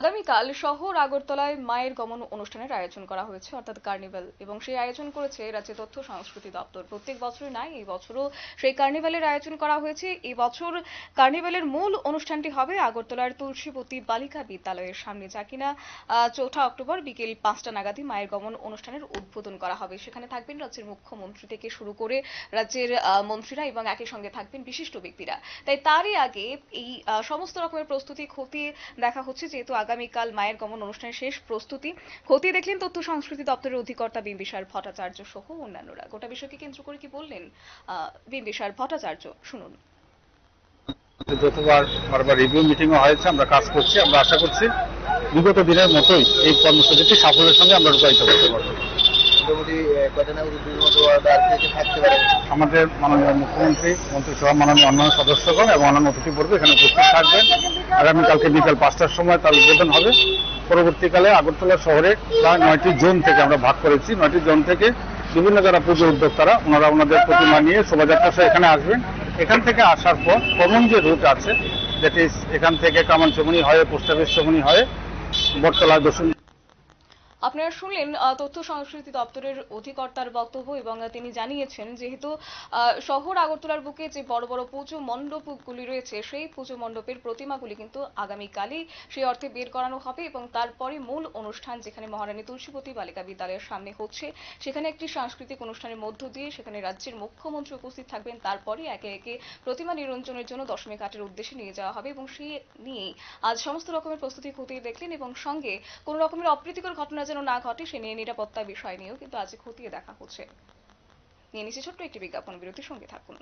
আগামীকাল শহর আগরতলায় মায়ের গমন অনুষ্ঠানের আয়োজন করা হয়েছে, অর্থাৎ কার্নিভাল। এবং সেই আয়োজন করেছে রাজ্যের তথ্য সংস্কৃতি দপ্তর। প্রত্যেক বছরই নাই এই বছরও সেই কার্নিভালের আয়োজন করা হয়েছে। এই বছর কার্নিভালের মূল অনুষ্ঠানটি হবে আগরতলার তুলসীবতী বালিকা বিদ্যালয়ের সামনে, যা কিনা চৌঠা অক্টোবর বিকেল পাঁচটা নাগাদই মায়ের গমন অনুষ্ঠানের উদ্বোধন করা হবে। সেখানে থাকবেন রাজ্যের মুখ্যমন্ত্রী থেকে শুরু করে রাজ্যের মন্ত্রীরা এবং একই সঙ্গে থাকবেন বিশিষ্ট ব্যক্তিরা। তাই তারই আগে এই সমস্ত রকমের প্রস্তুতি খতিয়ে দেখা হচ্ছে, যেহেতু আগামীকাল মায়ের গমন অনুষ্ঠানের শেষ প্রস্তুতি। খতিয়ে দেখলেন তথ্য সংস্কৃতি দপ্তরের অধিকর্তা বিম্বিসার ভট্টাচার্য সহ অন্যান্যরা। গোটা বিষয়কে কেন্দ্র করে কি বললেন বিম্বিসার ভট্টাচার্য? শুনুন। যতবার বারবার রিভিউ মিটিংও হয়েছে, আমরা কাজ করছি, আমরা আশা করছি বিগত দিনের মতোই এই কর্মসূচিটি সাফল্যের সঙ্গে আমরা রূপায়িত করতে পারব। আমাদের মাননীয় মুখ্যমন্ত্রী মন্ত্রিসভা মাননীয় অন্যান্য সদস্যগণ এবং অন্যান্য অতিথিবর্গ এখানে উপস্থিত থাকবেন। আগামীকালকে বিকাল পাঁচটার সময় তার উদ্বোধন হবে। পরবর্তীকালে আগরতলা শহরে প্রায় নয়টি জোন থেকে আমরা ভাগ করেছি। নয়টি জোন থেকে বিভিন্ন যারা পুজো উদ্যোক্তারা, ওনারা ওনাদের প্রতিমা নিয়ে শোভাযাত্রা সহ এখানে আসবেন। এখান থেকে আসার পর কমন যে রুট আছে ইজ এখান থেকে কামানচমনি হয়ে পোস্ট অফিস চমনি হয়ে, বটতলা, দশম আপনারা শুনলেন তথ্য সংস্কৃতি দপ্তরের অধিকর্তার বক্তব্য এবং তিনি জানিয়েছেন যেহেতু শহর আগরতলার বুকে যে বড় বড় পুজো মণ্ডপগুলি রয়েছে, সেই পুজো মণ্ডপের প্রতিমাগুলি কিন্তু আগামীকালই সেই অর্থে বের করানো হবে এবং তারপরে মূল অনুষ্ঠান যেখানে মহারানী তুলসীপতি বালিকা বিদ্যালয়ের সামনে হচ্ছে, সেখানে একটি সাংস্কৃতিক অনুষ্ঠানের মধ্য দিয়ে সেখানে রাজ্যের মুখ্যমন্ত্রী উপস্থিত থাকবেন। তারপরে একে একে প্রতিমা নিরঞ্জনের জন্য দশমী ঘাটের উদ্দেশ্যে নিয়ে যাওয়া হবে এবং সেই নিয়েই আজ সমস্ত রকমের প্রস্তুতি খতিয়ে দেখলেন এবং সঙ্গে কোনো রকমের অপ্রীতিকর ঘটনা যেন না ঘটে, সে নিয়ে নিরাপত্তা বিষয় নিয়েও কিন্তু আজ খতিয়ে দেখা হচ্ছে। নিয়ে নিচ্ছে ছোট্ট একটি বিজ্ঞাপন, বিরতির সঙ্গে থাকুন।